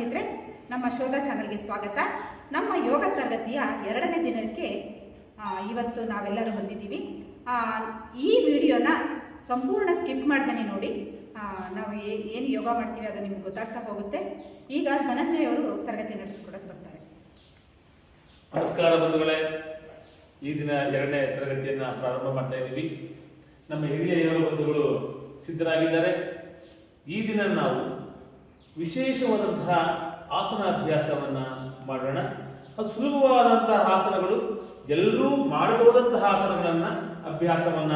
ಸ್ನೇಹಿತರೆ ನಮ್ಮ ಶೋಧ ಚಾನಲ್ಗೆ ಸ್ವಾಗತ. ನಮ್ಮ ಯೋಗ ತರಗತಿಯ ಎರಡನೇ ದಿನಕ್ಕೆ ಇವತ್ತು ನಾವೆಲ್ಲರೂ ಬಂದಿದ್ದೀವಿ. ಈ ವಿಡಿಯೋನ ಸಂಪೂರ್ಣ ಸ್ಕಿಪ್ ಮಾಡ್ತಾನೆ ನೋಡಿ. ನಾವು ಏನು ಯೋಗ ಮಾಡ್ತೀವಿ ಅದು ನಿಮ್ಗೆ ಗೊತ್ತಾಗ್ತಾ ಹೋಗುತ್ತೆ. ಈಗ ಧನಂಜಯ ಅವರು ತರಗತಿ ನಡೆಸ್ಕೊಡಕ್ಕೆ ಬರ್ತಾರೆ. ನಮಸ್ಕಾರ ಬಂಧುಗಳೇ. ಈ ದಿನ ಎರಡನೇ ತರಗತಿಯನ್ನ ಪ್ರಾರಂಭ ಮಾಡ್ತಾ ಇದ್ದೀವಿ. ನಮ್ಮ ಹಿರಿಯ ಯೋಗ ಬಂಧುಗಳು ಸಿದ್ಧರಾಗಿದ್ದಾರೆ. ಈ ದಿನ ನಾವು ವಿಶೇಷವಾದಂತಹ ಆಸನ ಅಭ್ಯಾಸವನ್ನ ಮಾಡೋಣ. ಅದು ಸುಲಭವಾದಂತಹ ಆಸನಗಳು, ಎಲ್ಲರೂ ಮಾಡಬಹುದಂತಹ ಆಸನಗಳನ್ನು, ಅಭ್ಯಾಸವನ್ನ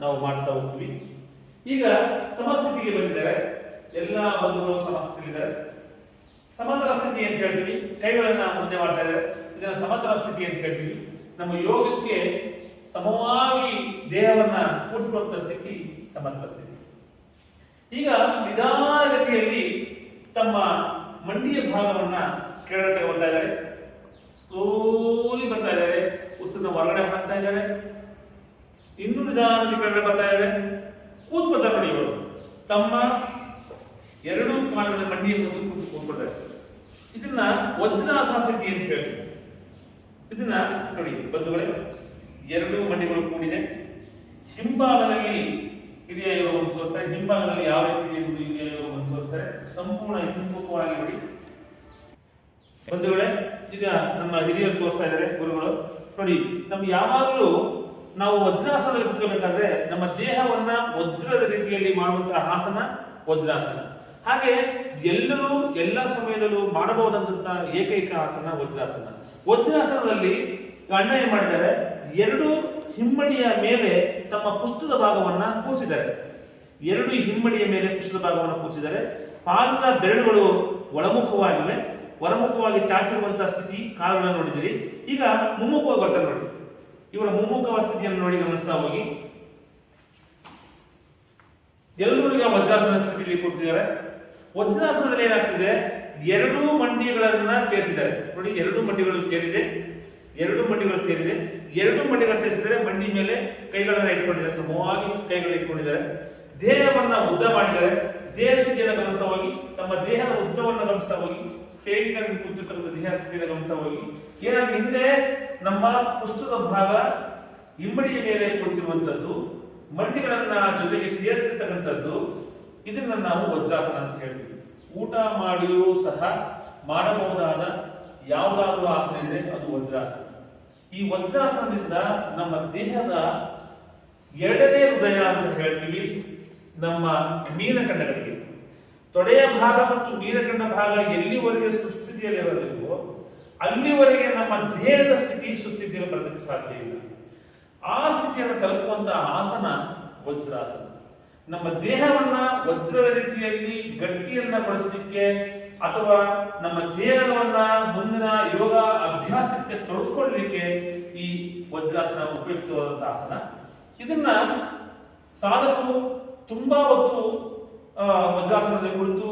ನಾವು ಮಾಡ್ತಾ ಹೋಗ್ತೀವಿ. ಈಗ ಸಮಸ್ಥಿತಿಗೆ ಬಂದಿದ್ದಾರೆ. ಎಲ್ಲ ಬಂಧುಗಳು ಸಮಸ್ಥಿತಿಗಳಿದ್ದಾರೆ ಸಮತಲ ಸ್ಥಿತಿ ಅಂತ ಹೇಳ್ತೀವಿ. ಕೈಗಳನ್ನ ಮುಂದೆ ಮಾಡ್ತಾ ಇದ್ದಾರೆ. ಇದನ್ನ ಸಮತಲ ಸ್ಥಿತಿ ಅಂತ ಹೇಳ್ತೀವಿ. ನಮ್ಮ ಯೋಗಕ್ಕೆ ಸಮವಾಗಿ ದೇಹವನ್ನ ಕೂಡಿಸಿಕೊಳ್ಳುವಂತ ಸ್ಥಿತಿ ಸಮತಲ ಸ್ಥಿತಿ. ಈಗ ನಿಧಾನಗತಿಯಲ್ಲಿ ತಮ್ಮ ಮಂಡಿಯ ಭಾಗವನ್ನ ಕೆಳಗಡೆ ತಗೊಳ್ತಾ ಇದ್ದಾರೆ. ಸ್ಲೋಲಿ ಬರ್ತಾ ಇದ್ದಾರೆ. ಉಸ್ತನ್ನ ಹೊರಗಡೆ ಹಾಕ್ತಾ ಇದ್ದಾರೆ. ಇನ್ನು ನಿಧಾನದಲ್ಲಿ ಕೆಳಗಡೆ ಬರ್ತಾ ಇದ್ದಾರೆ. ಕೂತ್ಕೊಳ್ತಾರೆ ನೋಡಿ ಇವರು. ತಮ್ಮ ಎರಡು ಕಾಲದ ಮಂಡಿಯ ಮುಂದೆ ಕೂತು ಕೂತ್ಕೊಳ್ತಾರೆ. ಇದನ್ನ ವಜ್ರಾಸನ ಸ್ಥಿತಿ ಅಂತ ಹೇಳ್ತೀವಿ. ಇದನ್ನ ನೋಡಿ ಬಂಧುಗಳೇ, ಎರಡು ಮಂಡಿಗಳು ಕೂಡಿದೆ. ಹಿಂಭಾಗದಲ್ಲಿ ಹಿರಿಯ ಯೋಗವನ್ನು ತೋರಿಸ್ತಾರೆ. ಹಿಂಭಾಗದಲ್ಲಿ ಯಾವ ರೀತಿ ತೋರಿಸ್ತಾರೆ ಸಂಪೂರ್ಣ ಹಿಮ್ಮುಖವಾಗಿ ನೋಡಿ ಬಂಧುಗಳೇ, ಈಗ ನಮ್ಮ ಹಿರಿಯರು ತೋರಿಸ್ತಾ ಇದ್ದಾರೆ ಗುರುಗಳು. ನೋಡಿ ನಮ್ಗೆ ಯಾವಾಗಲೂ ನಾವು ವಜ್ರಾಸನ ಕುತ್ಕೋಬೇಕಾದ್ರೆ ನಮ್ಮ ದೇಹವನ್ನ ವಜ್ರದ ರೀತಿಯಲ್ಲಿ ಮಾಡುವಂತಹ ಆಸನ ವಜ್ರಾಸನ. ಹಾಗೆ ಎಲ್ಲರೂ ಎಲ್ಲ ಸಮಯದಲ್ಲೂ ಮಾಡಬಹುದಾದಂತಹ ಏಕೈಕ ಆಸನ ವಜ್ರಾಸನ. ವಜ್ರಾಸನದಲ್ಲಿ ಅಣ್ಣ ಏನ್ ಮಾಡಿದ್ದಾರೆ? ಎರಡು ಹಿಮ್ಮಡಿಯ ಮೇಲೆ ತಮ್ಮ ಪುಸ್ತದ ಭಾಗವನ್ನ ಕೂರಿಸಿದ್ದಾರೆ. ಎರಡು ಹಿಮ್ಮಡಿಯ ಮೇಲೆ ಕುಶದ ಭಾಗವನ್ನು ಕೂರಿಸಿದ್ದಾರೆ ಪಾದದ ಬೆರಳುಗಳು ಒಳಮುಖವಾಗಿವೆ. ಹೊರಮುಖವಾಗಿ ಚಾಚಿರುವಂತಹ ಸ್ಥಿತಿ ಕಾಲುಗಳನ್ನು ನೋಡಿದಿರಿ ಈಗ ಮುಮ್ಮುಖವಾಗಿ ಬರ್ತಾರೆ ನೋಡಿ. ಇವರ ಮುಮ್ಮುಖವ ಸ್ಥಿತಿಯನ್ನು ನೋಡಿ ಗಮನಿಸ್ತಾ ಹೋಗಿ. ಎಲ್ಲರೂ ಈಗ ವಜ್ರಾಸನ ಸ್ಥಿತಿಯಲ್ಲಿ ಕೊಟ್ಟಿದ್ದಾರೆ ವಜ್ರಾಸನದಲ್ಲಿ ಏನಾಗ್ತಿದೆ? ಎರಡೂ ಮಂಡಿಗಳನ್ನ ಸೇರಿಸಿದ್ದಾರೆ. ನೋಡಿ, ಎರಡು ಮಂಡಿಗಳು ಸೇರಿದೆ. ಎರಡು ಮಂಡಿಗಳು ಸೇರಿದೆ. ಎರಡು ಮಂಡಿಗಳು ಸೇರಿಸಿದರೆ ಮಂಡಿ ಮೇಲೆ ಕೈಗಳನ್ನ ಇಟ್ಕೊಂಡಿದ್ದಾರೆ. ಸಮವಾಗಿ ಕೈಗಳು ಇಟ್ಕೊಂಡಿದ್ದಾರೆ. ದೇಹವನ್ನ ಉದ್ದ ಮಾಡಿದರೆ ದೇಹ ಸ್ಥಿತಿಯನ್ನು ಗಮನಿಸ್ತಾ ಹೋಗಿ, ತಮ್ಮ ದೇಹದ ಉದ್ದವನ್ನು ಗಮನಿಸ್ತಾ ಹೋಗಿ ಸ್ಟೇಟ್ನಲ್ಲಿ ಕೂತಿರ್ತಕ್ಕಂಥ ದೇಹ ಸ್ಥಿತಿಯನ್ನು ಗಮನಿಸ್ತಾ ಹೋಗಿ. ಏನಾದ್ರೆ ಹಿಂದೆ ನಮ್ಮ ಪುಷ್ಟದ ಭಾಗ ಇಮ್ಮಡಿಯ ಮೇಲೆ ಕೂತಿರುವಂತದ್ದು ಮಂಡಿಗಳನ್ನ ಜೊತೆಗೆ ಸೇರಿಸಿರ್ತಕ್ಕಂಥದ್ದು, ಇದನ್ನ ನಾವು ವಜ್ರಾಸನ ಅಂತ ಹೇಳ್ತೀವಿ. ಊಟ ಮಾಡಿಯೂ ಸಹ ಮಾಡಬಹುದಾದ ಯಾವುದಾದ್ರೂ ಆಸನ ಇದೆ, ಅದು ವಜ್ರಾಸನ. ಈ ವಜ್ರಾಸನದಿಂದ ನಮ್ಮ ದೇಹದ ಎರಡನೇ ಹೃದಯ ಅಂತ ಹೇಳ್ತೀವಿ. ನಮ್ಮ ಮೀನಖಂಡಗಳಿಗೆ ತೊಡೆಯ ಭಾಗ ಮತ್ತು ಮೀನಖಂಡ ಭಾಗ ಎಲ್ಲಿವರೆಗೆ ಸುಸ್ಥಿತಿಯಲ್ಲಿ ಇರೋದಿಲ್ವೋ, ಅಲ್ಲಿವರೆಗೆ ನಮ್ಮ ದೇಹದ ಸ್ಥಿತಿ ಸುಸ್ಥಿತಿಯಲ್ಲಿ ಬರಲಿಕ್ಕೆ ಸಾಧ್ಯ ಇಲ್ಲ. ಆ ಸ್ಥಿತಿಯನ್ನು ತಲುಪುವಂತಹ ಆಸನ ವಜ್ರಾಸನ. ನಮ್ಮ ದೇಹವನ್ನ ವಜ್ರದ ರೀತಿಯಲ್ಲಿ ಗಟ್ಟಿಯನ್ನ ಬಳಸಲಿಕ್ಕೆ ಅಥವಾ ನಮ್ಮ ದೇಹವನ್ನ ಮುಂದಿನ ಯೋಗ ಅಭ್ಯಾಸಕ್ಕೆ ತೊಡಸ್ಕೊಳ್ಳಲಿಕ್ಕೆ ಈ ವಜ್ರಾಸನ ಉಪಯುಕ್ತವಾದಂತಹ ಆಸನ. ಇದನ್ನ ಸಾಧಕರು ತುಂಬಾ ಹೊತ್ತು ವಜ್ರಾಸನದಲ್ಲಿ ಕುಳಿತು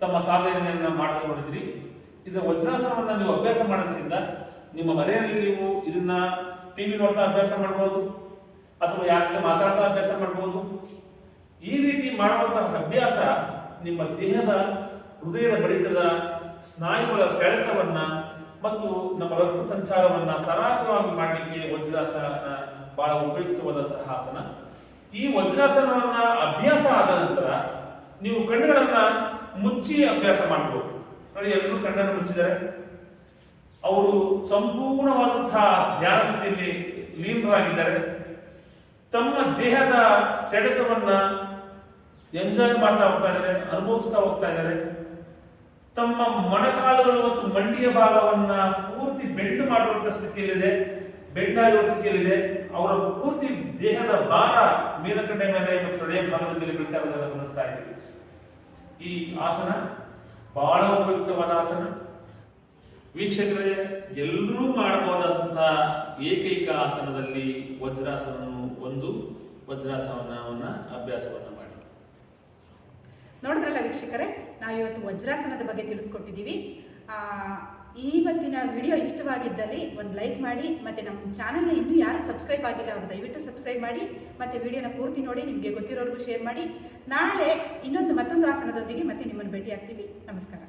ತಮ್ಮ ಸಾಧನೆಯನ್ನು ಮಾಡಲು ನೋಡಿದ್ರಿ. ಇದರ ವಜ್ರಾಸನವನ್ನು ನೀವು ಅಭ್ಯಾಸ ಮಾಡೋದ್ರಿಂದ ನಿಮ್ಮ ಮನೆಯಲ್ಲಿ ನೀವು ಇದನ್ನ ಟಿವಿ ನೋಡ್ತಾ ಅಭ್ಯಾಸ ಮಾಡಬಹುದು ಅಥವಾ ಯಾರಿಗೆ ಮಾತಾಡ್ತಾ ಅಭ್ಯಾಸ ಮಾಡಬಹುದು ಈ ರೀತಿ ಮಾಡುವಂತಹ ಅಭ್ಯಾಸ ನಿಮ್ಮ ದೇಹದ ಹೃದಯದ ಬಡಿತದ ಸ್ನಾಯುಗಳ ಸೆಳೆತವನ್ನ ಮತ್ತು ನಮ್ಮ ರಕ್ತ ಸಂಚಾರವನ್ನ ಸರಾಗವಾಗಿ ಮಾಡಲಿಕ್ಕೆ ವಜ್ರಾಸನ ಬಹಳ ಉಪಯುಕ್ತವಾದಂತಹ ಆಸನ. ಈ ವಜ್ರಾಸನವನ್ನ ಅಭ್ಯಾಸ ಆದ ನಂತರ ನೀವು ಕಣ್ಣುಗಳನ್ನು ಮುಚ್ಚಿ ಅಭ್ಯಾಸ ಮಾಡಬಹುದು ನೋಡಿ, ಎಲ್ಲರೂ ಕಣ್ಣನ್ನು ಮುಚ್ಚಿದ್ದಾರೆ. ಅವರು ಸಂಪೂರ್ಣವಾದಂತಹ ಧ್ಯಾನ ಸ್ಥಿತಿಯಲ್ಲಿ ಲೀನರಾಗಿದ್ದಾರೆ. ತಮ್ಮ ದೇಹದ ಸೆಳೆತವನ್ನ ಎಂಜಾಯ್ ಮಾಡ್ತಾ ಹೋಗ್ತಾ ಇದ್ದಾರೆ, ಅನುಭವಿಸ್ತಾ ಹೋಗ್ತಾ ಇದ್ದಾರೆ. ತಮ್ಮ ಮೊಣಕಾಲುಗಳು ಮತ್ತು ಮಂಡಿಯ ಭಾಗವನ್ನ ಪೂರ್ತಿ ಬೆಂಡ್ ಮಾಡುವಂತ ಸ್ಥಿತಿಯಲ್ಲಿದೆ. ಬೆಂಡ್ ಆಗುವ ಸ್ಥಿತಿಯಲ್ಲಿದೆ ಅವರ ಪೂರ್ತಿ ದೇಹದ ಭಾರ ಮೇಲಕಂಡೆ ಮೇಲೆ ಮತ್ತು ತೊಡೆಯ ಭಾಗದ ಮೇಲೆ ಬೀಳ್ತಾ ಇರೋದನ್ನು ಗಮನಿಸ್ತಾ ಇದ್ದೀವಿ. ಈ ಆಸನ ಬಹಳ ಉಪಯುಕ್ತವಾದ ಆಸನ. ವೀಕ್ಷಕರೇ, ಎಲ್ಲರೂ ಮಾಡಬಹುದಾದಂತಹ ಏಕೈಕ ಆಸನದಲ್ಲಿ ವಜ್ರಾಸನ ಒಂದು, ವಜ್ರಾಸನವನ್ನ ಅಭ್ಯಾಸವನ್ನು ಮಾಡಿ. ನೋಡಿದ್ರಲ್ಲ ವೀಕ್ಷಕರೇ ನಾವು ಇವತ್ತು ವಜ್ರಾಸನದ ಬಗ್ಗೆ ತಿಳಿಸ್ಕೊಟ್ಟಿದ್ದೀವಿ. ಇವತ್ತಿನ ವಿಡಿಯೋ ಇಷ್ಟವಾಗಿದ್ದಲ್ಲಿ ಒಂದು ಲೈಕ್ ಮಾಡಿ ಮತ್ತು ನಮ್ಮ ಚಾನಲ್ನ ಇನ್ನೂ ಯಾರು ಸಬ್ಸ್ಕ್ರೈಬ್ ಆಗಿಲ್ಲ ಅವರು ದಯವಿಟ್ಟು ಸಬ್ಸ್ಕ್ರೈಬ್ ಮಾಡಿ ಮತ್ತು ವಿಡಿಯೋನ ಪೂರ್ತಿ ನೋಡಿ ನಿಮಗೆ ಗೊತ್ತಿರೋರ್ಗೂ ಶೇರ್ ಮಾಡಿ. ನಾಳೆ ಇನ್ನೊಂದು ಮತ್ತೊಂದು ಆಸನದೊಂದಿಗೆ ಮತ್ತೆ ನಿಮ್ಮನ್ನು ಭೇಟಿ ಆಗ್ತೀವಿ ನಮಸ್ಕಾರ